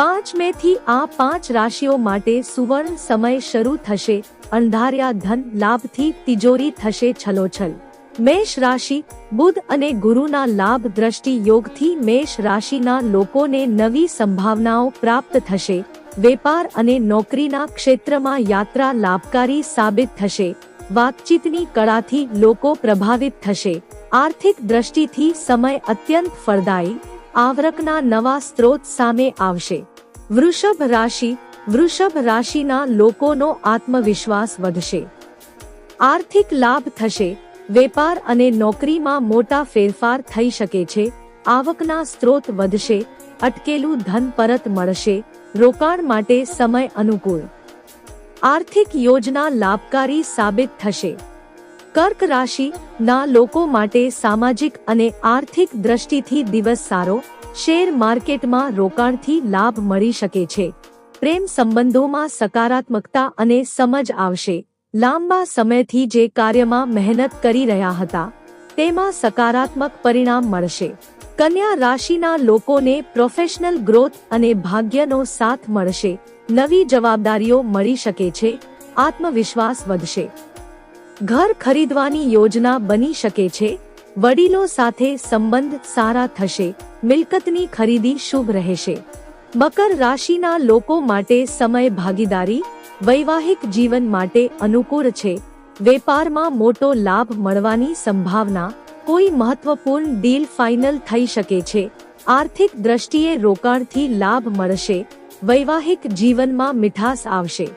પાંચ મે થી આ પાંચ રાશિઓ માટે સુવર્ણ સમય શરૂ થશે, અંધાર્યા ધન લાભથી તિજોરી થશે છલોછલ. મેષ રાશિ, બુધ અને ગુરુના લાભ દ્રષ્ટિ યોગથી મેષ રાશિના લોકોને નવી સંભાવનાઓ પ્રાપ્ત થશે, વેપાર અને નોકરીના ક્ષેત્રમાં યાત્રા લાભકારી સાબિત થશે, વાતચીતની કળાથી લોકો પ્રભાવિત થશે, આર્થિક દ્રષ્ટિથી સમય અત્યંત ફળદાયી આવરકના નવા સ્ત્રોત સામે આવશે. વૃષભ રાશિ, વૃષભ રાશિના લોકોનો આત્મવિશ્વાસ વધશે. આર્થિક લાભ થશે. વેપાર અને નોકરીમાં મોટા ફેરફાર થઈ શકે છે. આવકના સ્ત્રોત વધશે. અટકેલું ધન પરત મળશે. રોકાણ માટે સમય અનુકૂળ. આર્થિક યોજના લાભકારી સાબિત થશે. કર્ક રાશિ ના લોકો માટે સામાજિક અને આર્થિક દ્રષ્ટિથી દિવસ સારો, શેર માર્કેટમાં રોકાણથી લાભ મળી શકે છે. પ્રેમ સંબંધોમાં સકારાત્મકતા અને સમજ આવશે. લાંબા સમયથી જે કાર્યમાં મહેનત કરી રહ્યા હતા, તેમાં સકારાત્મક પરિણામ મળશે. કન્યા રાશિના લોકોને પ્રોફેશનલ ગ્રોથ અને ભાગ્યનો સાથ મળશે. નવી જવાબદારીઓ મળી શકે છે. આત્મવિશ્વાસ વધશે. ઘર ખરીદવાની યોજના બની શકે છે. વડીલો સાથે સંબંધ સારા થશે. મિલકતની ખરીદી શુભ રહેશે. મકર રાશિના લોકો માટે સમય ભાગીદારી, વૈવાહિક જીવન માટે અનુકૂળ છે. વેપારમાં મોટો લાભ મળવાની સંભાવના, કોઈ મહત્વપૂર્ણ ડીલ ફાઇનલ થઈ શકે છે. આર્થિક દ્રષ્ટિએ રોકાણથી લાભ મળશે. વૈવાહિક જીવનમાં મીઠાસ આવશે.